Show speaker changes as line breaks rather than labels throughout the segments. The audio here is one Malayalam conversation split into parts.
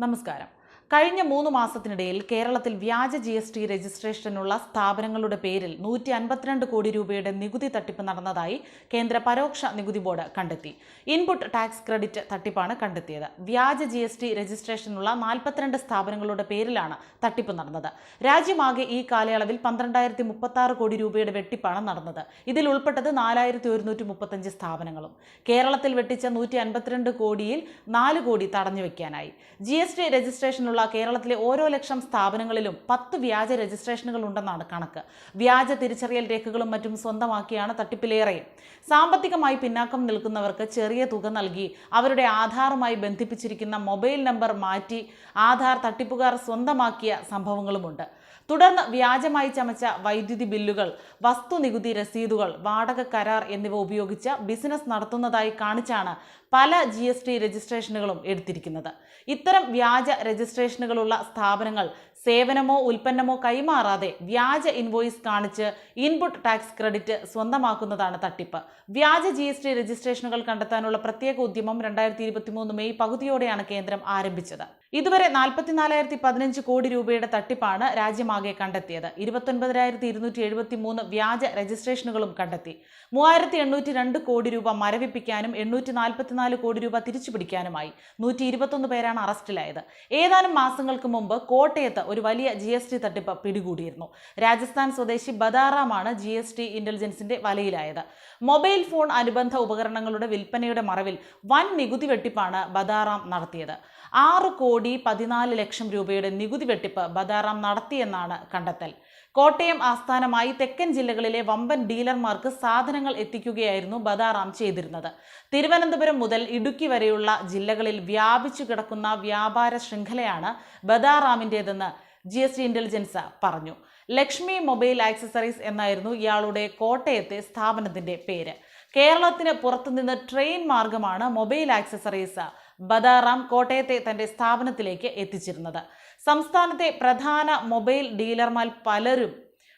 നമസ്കാരം കഴിഞ്ഞ മൂന്ന് മാസത്തിനിടയിൽ കേരളത്തിൽ വ്യാജ ജി എസ് ടി രജിസ്ട്രേഷനുള്ള സ്ഥാപനങ്ങളുടെ പേരിൽ നൂറ്റി അൻപത്തിരണ്ട് കോടി രൂപയുടെ നികുതി തട്ടിപ്പ് നടന്നതായി കേന്ദ്ര പരോക്ഷ നികുതി ബോർഡ് കണ്ടെത്തി. ഇൻപുട്ട് ടാക്സ് ക്രെഡിറ്റ് തട്ടിപ്പാണ് കണ്ടെത്തിയത്. വ്യാജ ജി എസ് ടി രജിസ്ട്രേഷനുള്ള നാൽപ്പത്തിരണ്ട് സ്ഥാപനങ്ങളുടെ പേരിലാണ് തട്ടിപ്പ് നടന്നത്. രാജ്യമാകെ ഈ കാലയളവിൽ പന്ത്രണ്ടായിരത്തി മുപ്പത്തി കോടി രൂപയുടെ വെട്ടിപ്പാണ് നടന്നത്. ഇതിൽ ഉൾപ്പെട്ടത് നാലായിരത്തി ഒരുന്നൂറ്റി മുപ്പത്തഞ്ച് സ്ഥാപനങ്ങളും. കേരളത്തിൽ വെട്ടിച്ച നൂറ്റി അൻപത്തിരണ്ട് കോടിയിൽ നാല് കോടി തടഞ്ഞു വെക്കാനായി ജി എസ് ടി രജിസ്ട്രേഷനുള്ള കേരളത്തിലെ ഓരോ ലക്ഷം സ്ഥാപനങ്ങളിലും പത്ത് വ്യാജ രജിസ്ട്രേഷനുകൾ ഉണ്ടെന്നാണ് കണക്ക്. വ്യാജ തിരിച്ചറിയൽ രേഖകളും മറ്റും സ്വന്തമാക്കിയാണ് തട്ടിപ്പിലേറെ. സാമ്പത്തികമായി പിന്നാക്കം നിൽക്കുന്നവർക്ക് ചെറിയ തുക നൽകി അവരുടെ ആധാറുമായി ബന്ധിപ്പിച്ചിരിക്കുന്ന മൊബൈൽ നമ്പർ മാറ്റി ആധാർ തട്ടിപ്പുകാർ സ്വന്തമാക്കിയ സംഭവങ്ങളുമുണ്ട്. തുടർന്ന് വ്യാജമായി ചമച്ച വൈദ്യുതി ബില്ലുകൾ വസ്തുനികുതി രസീതുകൾ വാടക കരാർ എന്നിവ ഉപയോഗിച്ച് ബിസിനസ് നടത്തുന്നതായി കാണിച്ചാണ് പല ജി രജിസ്ട്രേഷനുകളും എടുത്തിരിക്കുന്നത്. ഇത്തരം വ്യാജ രജിസ്ട്രേഷനുകളുള്ള സ്ഥാപനങ്ങൾ സേവനമോ ഉൽപ്പന്നമോ കൈമാറാതെ വ്യാജ ഇൻവോയിസ് കാണിച്ച് ഇൻപുട്ട് ടാക്സ് ക്രെഡിറ്റ് സ്വന്തമാക്കുന്നതാണ് തട്ടിപ്പ്. വ്യാജ ജി എസ് ടി രജിസ്ട്രേഷനുകൾ കണ്ടെത്താനുള്ള പ്രത്യേക ഉദ്യമം രണ്ടായിരത്തി ഇരുപത്തിമൂന്ന് മെയ് പകുതിയോടെയാണ് കേന്ദ്രം ആരംഭിച്ചത്. ഇതുവരെ നാൽപ്പത്തിനാലായിരത്തി പതിനഞ്ച് കോടി രൂപയുടെ തട്ടിപ്പാണ് രാജ്യമാകെ കണ്ടെത്തിയത്. ഇരുപത്തൊൻപതിനായിരത്തി ഇരുന്നൂറ്റി എഴുപത്തി മൂന്ന് വ്യാജ രജിസ്ട്രേഷനുകളും കണ്ടെത്തി. മൂവായിരത്തി എണ്ണൂറ്റി രണ്ട് കോടി രൂപ മരവിപ്പിക്കാനും എണ്ണൂറ്റി നാൽപ്പത്തിനാല് കോടി രൂപ തിരിച്ചുപിടിക്കാനുമായി നൂറ്റി ഇരുപത്തൊന്ന് പേരാണ് അറസ്റ്റിലായത്. ഏതാനും മാസങ്ങൾക്ക് മുമ്പ് കോട്ടയത്ത് ഒരു വലിയ ജി എസ് ടി തട്ടിപ്പ് പിടികൂടിയിരുന്നു. രാജസ്ഥാൻ സ്വദേശി ബദാറാമാണ് ജി എസ് ടി ഇന്റലിജൻസിന്റെ വലയിലായത്. മൊബൈൽ ഫോൺ അനുബന്ധ ഉപകരണങ്ങളുടെ വിൽപ്പനയുടെ മറവിൽ വൻ നികുതി വെട്ടിപ്പാണ് ബദാറാം നടത്തിയത്. ആറ് കോടി പതിനാല് ലക്ഷം രൂപയുടെ നികുതി വെട്ടിപ്പ് ബദാറാം നടത്തിയെന്നാണ് കണ്ടെത്തൽ. കോട്ടയം ആസ്ഥാനമായി തെക്കൻ ജില്ലകളിലെ വമ്പൻ ഡീലർമാർക്ക് സാധനങ്ങൾ എത്തിക്കുകയായിരുന്നു ബദാറാം ചെയ്തിരുന്നത്. തിരുവനന്തപുരം മുതൽ ഇടുക്കി വരെയുള്ള ജില്ലകളിൽ വ്യാപിച്ചു കിടക്കുന്ന വ്യാപാര ശൃംഖലയാണ് ബദാറാമിന്റേതെന്ന് ജി എസ് ടി ഇന്റലിജൻസ് പറഞ്ഞു. ലക്ഷ്മി മൊബൈൽ ആക്സസറീസ് എന്നായിരുന്നു ഇയാളുടെ കോട്ടയത്തെ സ്ഥാപനത്തിന്റെ പേര്. കേരളത്തിന് പുറത്തുനിന്ന് ട്രെയിൻ മാർഗമാണ് മൊബൈൽ ആക്സസറീസ് ബദാറാം കോട്ടയത്തെ തന്റെ സ്ഥാപനത്തിലേക്ക് എത്തിച്ചിരുന്നത്. സംസ്ഥാനത്തെ പ്രധാന മൊബൈൽ ഡീലർമാർ പലരും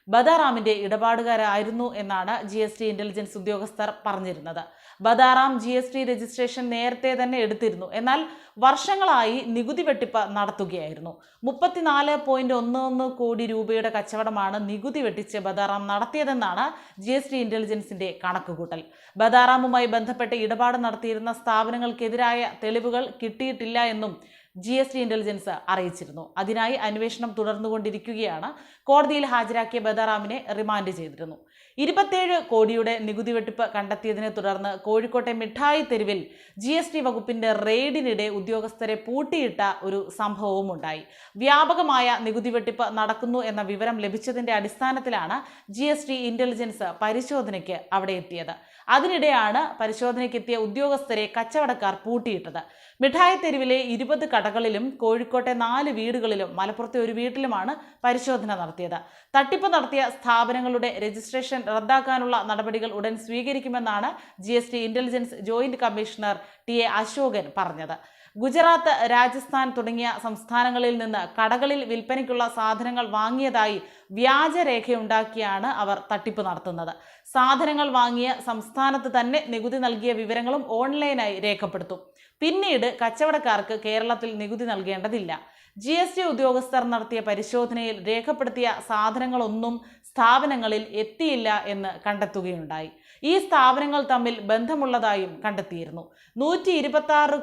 ബദാറാമിന്റെ ഇടപാടുകാരായിരുന്നു എന്നാണ് ജി എസ് ടി ഇന്റലിജൻസ് ഉദ്യോഗസ്ഥർ പറഞ്ഞിരുന്നത്. Badaram G S T registration നേരത്തെ തന്നെ എടുത്തിരുന്നു. എന്നാൽ വർഷങ്ങളായി നികുതി വെട്ടിപ്പ് നടത്തുകയായിരുന്നു. മുപ്പത്തിനാല് പോയിന്റ് ഒന്ന് ഒന്ന് കോടി രൂപയുടെ കച്ചവടമാണ് നികുതി വെട്ടിച്ച് ബദാറാം നടത്തിയതെന്നാണ് ജി എസ് ടി ഇന്റലിജൻസിന്റെ കണക്കുകൂട്ടൽ. ബദാറാമുമായി ബന്ധപ്പെട്ട് ഇടപാട് നടത്തിയിരുന്ന സ്ഥാപനങ്ങൾക്കെതിരായ തെളിവുകൾ കിട്ടിയിട്ടില്ല എന്നും ജി എസ് ടി ഇന്റലിജൻസ് അറിയിച്ചിരുന്നു. അതിനായി അന്വേഷണം തുടർന്നുകൊണ്ടിരിക്കുകയാണ്. കോടതിയിൽ ഹാജരാക്കിയ ബദാറാമിനെ റിമാൻഡ് ചെയ്തിരുന്നു. ഇരുപത്തേഴ് കോടിയുടെ നികുതി വെട്ടിപ്പ് കണ്ടെത്തിയതിനെ തുടർന്ന് കോഴിക്കോട്ടെ മിഠായി തെരുവിൽ ജി എസ് ടി വകുപ്പിന്റെ റെയ്ഡിനിടെ ഉദ്യോഗസ്ഥരെ പൂട്ടിയിട്ട ഒരു സംഭവവും ഉണ്ടായി. വ്യാപകമായ നികുതി വെട്ടിപ്പ് നടക്കുന്നു എന്ന വിവരം ലഭിച്ചതിന്റെ അടിസ്ഥാനത്തിലാണ് ജി എസ് ടി ഇന്റലിജൻസ് പരിശോധനയ്ക്ക് അവിടെ എത്തിയത്. അതിനിടെയാണ് പരിശോധനയ്ക്കെത്തിയ ഉദ്യോഗസ്ഥരെ കച്ചവടക്കാർ പൂട്ടിയിട്ടത്. മിഠായി തെരുവിലെ ഇരുപത് കടകളിലും കോഴിക്കോട്ടെ നാല് വീടുകളിലും മലപ്പുറത്തെ ഒരു വീട്ടിലുമാണ് പരിശോധന നടത്തിയത്. തട്ടിപ്പ് നടത്തിയ സ്ഥാപനങ്ങളുടെ രജിസ്ട്രേഷൻ റദ്ദാക്കാനുള്ള നടപടികൾ ഉടൻ സ്വീകരിക്കുമെന്നാണ് G intelligence joint commissioner T A Ashokan പറഞ്ഞത്. ഗുജറാത്ത് രാജസ്ഥാൻ തുടങ്ങിയ സംസ്ഥാനങ്ങളിൽ നിന്ന് കടകളിൽ വിൽപ്പനയ്ക്കുള്ള സാധനങ്ങൾ വാങ്ങിയതായി വ്യാജരേഖയുണ്ടാക്കിയാണ് അവർ തട്ടിപ്പ് നടത്തുന്നത്. സാധനങ്ങൾ വാങ്ങിയ സംസ്ഥാനത്ത് തന്നെ നികുതി നൽകിയ വിവരങ്ങളും ഓൺലൈനായി രേഖപ്പെടുത്തും. പിന്നീട് കച്ചവടക്കാർക്ക് കേരളത്തിൽ നികുതി നൽകേണ്ടതില്ല. ജി എസ് ടി ഉദ്യോഗസ്ഥർ നടത്തിയ പരിശോധനയിൽ രേഖപ്പെടുത്തിയ സാധനങ്ങളൊന്നും സ്ഥാപനങ്ങളിൽ എത്തിയില്ല എന്ന് കണ്ടെത്തുകയുണ്ടായി. ഈ സ്ഥാപനങ്ങൾ തമ്മിൽ ബന്ധമുള്ളതായും കണ്ടെത്തിയിരുന്നു. നൂറ്റി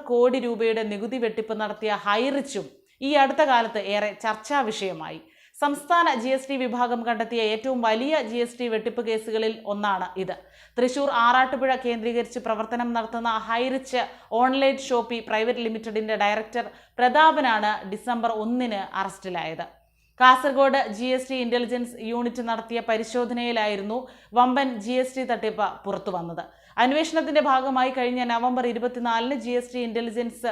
കോടി രൂപയുടെ നികുതി വെട്ടിപ്പ് നടത്തിയ ഹൈറിച്ചും ഈ അടുത്ത കാലത്ത് ഏറെ ചർച്ചാ വിഷയമായി. സംസ്ഥാന ജി എസ് ടി വിഭാഗം കണ്ടെത്തിയ ഏറ്റവും വലിയ ജി എസ് ടി വെട്ടിപ്പ് കേസുകളിൽ ഒന്നാണ് ഇത്. തൃശൂർ ആറാട്ടുപുഴ കേന്ദ്രീകരിച്ച് പ്രവർത്തനം നടത്തുന്ന ഹൈറിച്ച് ഓൺലൈൻ ഷോപ്പി പ്രൈവറ്റ് ലിമിറ്റഡിന്റെ ഡയറക്ടർ പ്രതാപനാണ് ഡിസംബർ ഒന്നിന് അറസ്റ്റിലായത്. Kasaragod G S T intelligence unit നടത്തിയ പരിശോധനയിലായിരുന്നു വമ്പൻ ജി എസ് ടി തട്ടിപ്പ് പുറത്തു വന്നത്. അന്വേഷണത്തിന്റെ ഭാഗമായി കഴിഞ്ഞ നവംബർ ഇരുപത്തിനാലിന് G S T intelligence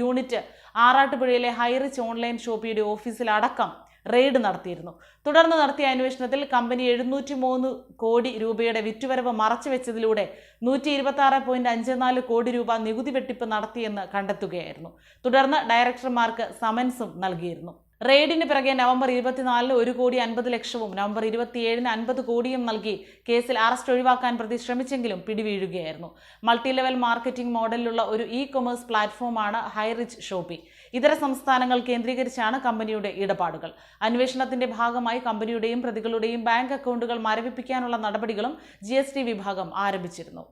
unit ആറാട്ടുപുഴയിലെ Highrich online ഷോപ്പിയുടെ ഓഫീസിലടക്കം റെയ്ഡ് നടത്തിയിരുന്നു. തുടർന്ന് നടത്തിയ അന്വേഷണത്തിൽ കമ്പനി എഴുന്നൂറ്റി മൂന്ന് കോടി രൂപയുടെ വിറ്റുവരവ് മറച്ചുവെച്ചതിലൂടെ നൂറ്റി ഇരുപത്തി ആറ് പോയിന്റ് അഞ്ച് നാല് കോടി രൂപ നികുതി വെട്ടിപ്പ് നടത്തിയെന്ന് കണ്ടെത്തുകയായിരുന്നു. തുടർന്ന് ഡയറക്ടർമാർക്ക് സമൻസും നൽകിയിരുന്നു. റെയ്ഡിന് പിറകെ നവംബർ ഇരുപത്തിനാലിന് ഒരു കോടി അൻപത് ലക്ഷവും നവംബർ ഇരുപത്തിയേഴിന് അൻപത് കോടിയും നൽകി കേസിൽ അറസ്റ്റ് ഒഴിവാക്കാൻ പ്രതി ശ്രമിച്ചെങ്കിലും പിടിവീഴുകയായിരുന്നു. മൾട്ടി ലെവൽ മാർക്കറ്റിംഗ് മോഡലിലുള്ള ഒരു ഇ കൊമേഴ്സ് പ്ലാറ്റ്ഫോമാണ് ഹൈറിച്ച് ഷോപ്പി. ഇതര സംസ്ഥാനങ്ങൾ കേന്ദ്രീകരിച്ചാണ് കമ്പനിയുടെ ഇടപാടുകൾ. അന്വേഷണത്തിന്റെ ഭാഗമായി കമ്പനിയുടെയും പ്രതികളുടെയും ബാങ്ക് അക്കൗണ്ടുകൾ മരവിപ്പിക്കാനുള്ള നടപടികളും ജി വിഭാഗം ആരംഭിച്ചിരുന്നു.